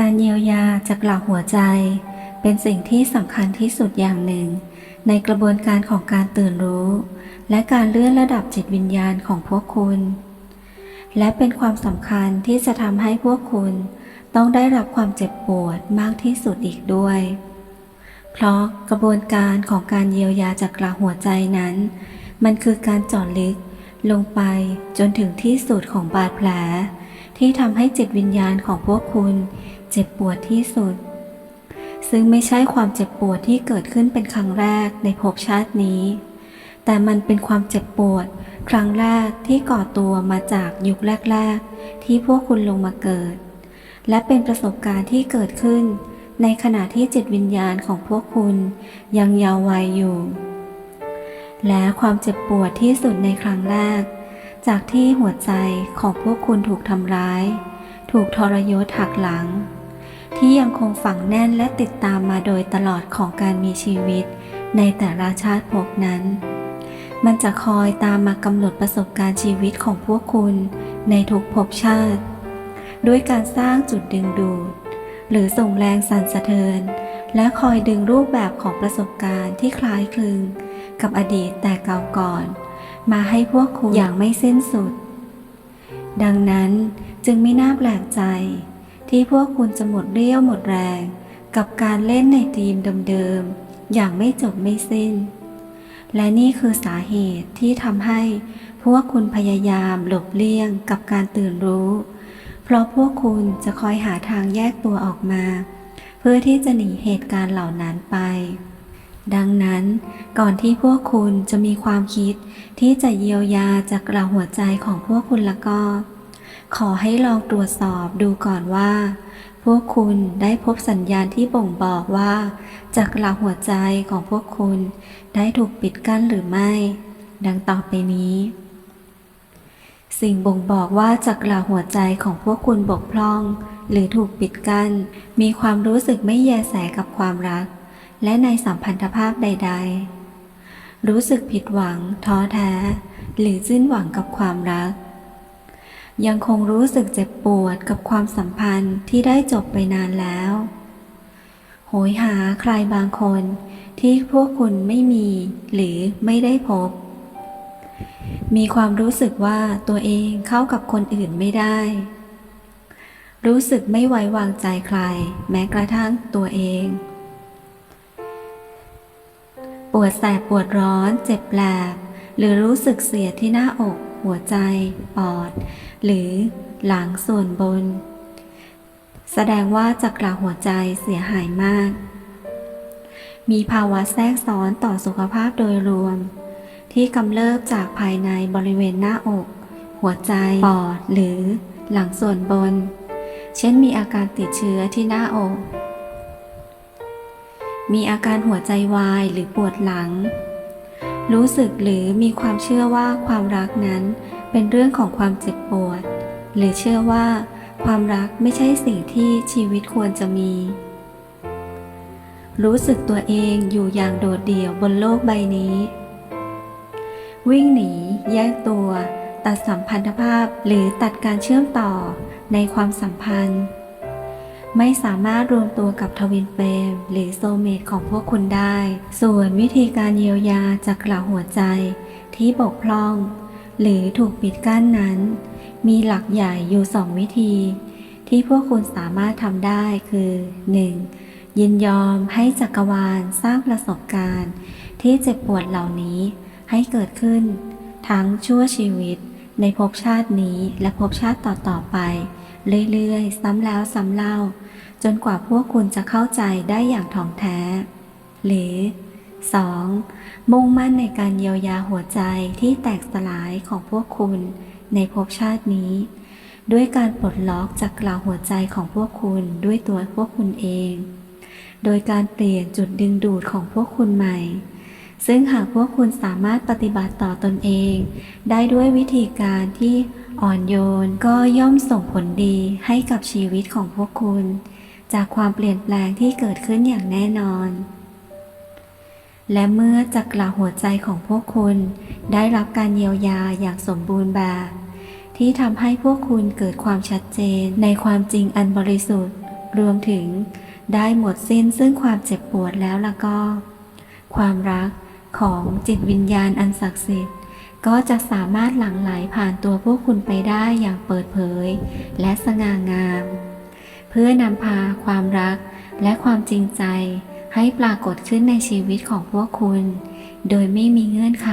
การเยียวยาจากหลักหัวใจ เป็นสิ่งที่สำคัญที่สุดอย่างหนึ่ง ในกระบวนการของการตื่นรู้ และการเลื่อนระดับจิตวิญญาณของพวกคุณ และเป็นความสำคัญที่จะทำให้พวกคุณต้องได้รับความเจ็บปวดมากที่สุดอีกด้วย เพราะกระบวนการของการเยียวยาจากหลักหัวใจนั้น มันคือการจาะลึกลงไปจนถึงที่สุดของบาดแผล ที่ทำให้จิตวิญญาณของพวกคุณ เจ็บปวดที่สุด ซึ่งไม่ใช่ความเจ็บปวดที่เกิดขึ้นเป็นครั้งแรกในภพชาตินี้ แต่มันเป็นความเจ็บปวด ครั้งแรกที่ก่อตัวมาจากยุคแรก ๆ ที่พวกคุณลงมาเกิด และเป็นประสบการณ์ที่เกิดขึ้น ในขณะที่จิตวิญญาณของพวกคุณยังเยาว์วัยอยู่ และความเจ็บปวดที่สุดในครั้งแรก จากที่หัวใจของพวกคุณถูกทำร้ายถูกทรยศหักหลัง ที่ยังคงฝังแน่นและติดตามมาโดยตลอดของการมีชีวิต ในแต่ละชาติภพนั้น มันจะคอยตามมากำหนดประสบการณ์ชีวิตของพวกคุณในทุกภพชาติ ด้วยการสร้างจุดดึงดูด หรือส่งแรงสั่นสะเทือน และคอยดึงรูปแบบของประสบการณ์ที่คล้ายคลึง กับอดีตแต่เก่าก่อน มาให้พวกคุณอย่างไม่สิ้นสุด ดังนั้นจึงไม่น่าแปลกใจ ที่พวกคุณจะหมดเรี่ยวหมดแรง กับการเล่นในทีมเดิมๆ อย่างไม่จบไม่สิ้น และนี่คือสาเหตุที่ทำให้พวกคุณพยายามหลบเลี่ยงกับการตื่นรู้ เพราะพวกคุณจะคอยหาทางแยกตัวออกมา เพื่อที่จะหนีเหตุการณ์เหล่านั้นไป ดังนั้นก่อนที่พวกคุณจะมีความคิดที่จะเยียวยาจากกระหัวใจของพวกคุณแล้วก็ ขอให้ลองตรวจสอบดูก่อนว่า พวกคุณได้พบสัญญาณที่บ่งบอกว่าจากกระหัวใจของพวกคุณได้ถูกปิดกั้นหรือไม่ ดังต่อไปนี้ สิ่งบ่งบอกว่าจักระหัวใจของพวกคุณบกพร่อง หรือถูกปิดกั้น มีความรู้สึกไม่แยแสกับความรัก และในสัมพันธภาพใด ๆ รู้สึกผิดหวัง ท้อแท้ หรือสิ้นหวังกับความรัก ยังคงรู้สึกเจ็บปวดกับความสัมพันธ์ที่ได้จบไปนานแล้ว โหยหาใครบางคนที่พวกคุณไม่มีหรือไม่ได้พบ มีความรู้สึกว่าตัวเองเข้ากับคนอื่นไม่ได้ รู้สึกไม่ไว้วางใจใคร แม้กระทั่งตัวเอง ปวดแสบปวดร้อนเจ็บแปลบหรือรู้สึกเสียที่หน้าอก หัวใจ ปอด หรือหลังส่วนบน แสดงว่าจักระหัวใจเสียหายมาก มีภาวะแทรกซ้อนต่อสุขภาพโดยรวม ที่กำเริบจากภายในบริเวณหน้าอก หัวใจ ปอด หรือหลังส่วนบน เช่นมีอาการติดเชื้อที่หน้าอก มีอาการหัวใจวายหรือปวดหลัง รู้สึกหรือมีความเชื่อว่าความรักนั้นเป็นเรื่องของความเจ็บปวด หรือเชื่อว่าความรักไม่ใช่สิ่งที่ชีวิตควรจะมี รู้สึกตัวเองอยู่อย่างโดดเดี่ยวบนโลกใบนี้ วิ่งหนี แยกตัว ตัดสัมพันธภาพหรือตัดการเชื่อมต่อในความสัมพันธ์ ไม่สามารถรวมตัวกับทวินเฟรมหรือโซเมตของพวกคุณได้ ส่วนวิธีการเยียวยาจากกล่าวหัวใจที่บกพร่อง หรือถูกปิดกั้นนั้น มีหลักใหญ่อยู่สองวิธี ที่พวกคุณสามารถทำได้คือ 1. ยินยอมให้จักรวาลสร้างประสบการณ์ ที่เจ็บปวดเหล่านี้ให้เกิดขึ้น ทั้งชั่วชีวิตในภพชาตินี้และภพชาติต่อๆไป เรื่อยๆ ซ้ำแล้วซ้ำเล่า จนกว่าพวกคุณจะเข้าใจได้อย่างถ่องแท้ หรือ 2. มุ่งมั่นในการเยียวยาหัวใจที่แตกสลายของพวกคุณในภพชาตินี้ ด้วยการปลดล็อกจากกล่าวหัวใจของพวกคุณด้วยตัวพวกคุณเอง โดยการเปลี่ยนจุดดึงดูดของพวกคุณใหม่ ซึ่งหากพวกคุณสามารถปฏิบัติต่อตนเอง ได้ด้วยวิธีการที่ อ่อนโยนก็ย่อมส่งผลดีให้กับชีวิตของพวกคุณ จากความเปลี่ยนแปลงที่เกิดขึ้นอย่างแน่นอน และเมื่อจักระหัวใจของพวกคุณ ได้รับการเยียวยาอย่างสมบูรณ์แบบ ที่ทำให้พวกคุณเกิดความชัดเจนในความจริงอันบริสุทธิ์ รวมถึงได้หมดสิ้นซึ่งความเจ็บปวดแล้วล่ะก็ ความรักของจิตวิญญาณอันศักดิ์สิทธิ์ ก็จะสามารถหลั่งไหลผ่านตัวพวกคุณไปได้อย่างเปิดเผย และสง่างาม เพื่อนำพาความรักและความจริงใจให้ปรากฏขึ้นในชีวิตของพวกคุณ โดยไม่มีเงื่อนไข